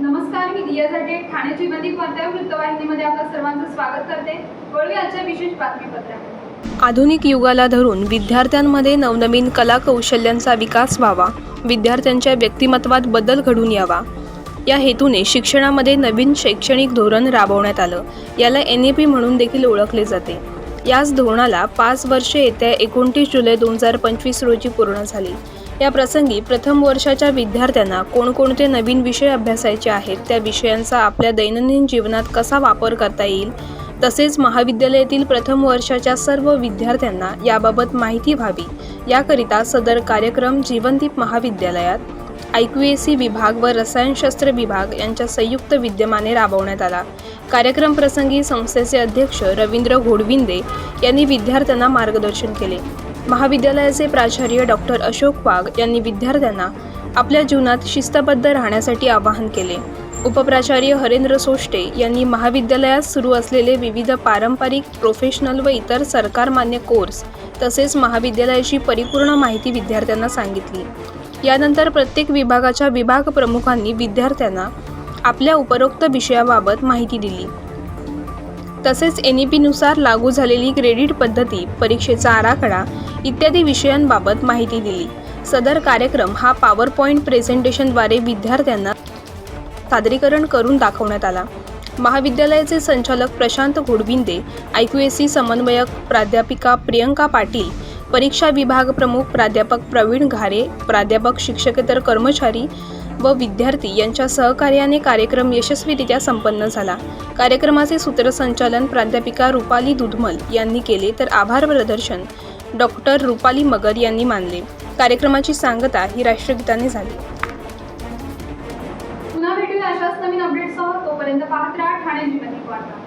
नमस्कार मी दिया जाटे ठाणे जिल्ह्यातील कोणत्या वृत्तवाहिनीमध्ये आपलं सर्वांचं स्वागत करते. वळूया आजच्या विशेष बातमीपत्राकडे आधुनिक युगाला धरून विद्यार्थ्यांमध्ये नवनवीन कला कौशल्यांचा विकास व्हावा विद्यार्थ्यांच्या व्यक्तिमत्वात बदल घडून यावा. या हेतूने शिक्षणामध्ये नवीन शैक्षणिक धोरण राबवण्यात आलं. याला एन ए पी म्हणून देखील ओळखले जाते. याच धोरणाला पाच वर्षे येत्या एकोणतीस जुलै दोन हजार पंचवीस रोजी पूर्ण झाली. या प्रसंगी प्रथम वर्षाच्या विद्यार्थ्यांना कोणकोणते नवीन विषय अभ्यासायचे आहेत त्या विषयांचा आपल्या दैनंदिन जीवनात कसा वापर करता येईल? तसेच महाविद्यालयातील प्रथम वर्षाच्या सर्व विद्यार्थ्यांना याबाबत माहिती व्हावी. याकरिता सदर कार्यक्रम जीवनदीप महाविद्यालयात आयक्यूएसी सी विभाग व रसायनशास्त्र विभाग यांच्या संयुक्त विद्यमाने राबवण्यात आला. कार्यक्रम प्रसंगी संस्थेचे अध्यक्ष रवींद्र घोडविंदे यांनी विद्यार्थ्यांना मार्गदर्शन केले. महाविद्यालयाचे प्राचार्य डॉक्टर अशोक वाघ यांनी विद्यार्थ्यांना आपल्या जीवनात शिस्तबद्ध राहण्यासाठी आवाहन केले. उपप्राचार्य हरेंद्र सोष्टे यांनी महाविद्यालयात सुरू असलेले विविध पारंपरिक प्रोफेशनल व इतर सरकारमान्य कोर्स तसेच महाविद्यालयाची परिपूर्ण माहिती विद्यार्थ्यांना सांगितली. यानंतर प्रत्येक विभागाच्या विभाग प्रमुखांनी विद्यार्थ्यांना आपल्या उपरोक्त विषयाबाबत माहिती दिली. तसेच एन ई पीनुसार लागू झालेली क्रेडिट पद्धती परीक्षेचा आराखडा इत्यादी विषयांबाबत माहिती दिली. सदर कार्यक्रम हा पॉवर पॉईंट प्रेझेंटेशनद्वारे विद्यार्थ्यांना सादरीकरण करून दाखवण्यात आला. महाविद्यालयाचे संचालक प्रशांत घोडविंदे सी समन्वयक प्राध्यापिका प्रियंका पाटील परीक्षा विभाग प्रमुख प्राध्यापक प्रवीण घारे प्राध्यापक शिक्षकेतर कर्मचारी व विद्यार्थी यांच्या सहकार्याने कार्यक्रम यशस्वीरित्या संपन्न झाला. कार्यक्रमाचे सूत्रसंचालन प्राध्यापिका रुपाली दुधमल यांनी केले तर आभार प्रदर्शन डॉक्टर रुपाली मगर यांनी मानले. कार्यक्रमाची सांगता ही राष्ट्रगीताने झाली. पुन्हा भेटूया अशाच नवीन अपडेटसह तोपर्यंत पाहत राहा ठाणे जिल्ह्यातील वार्ता.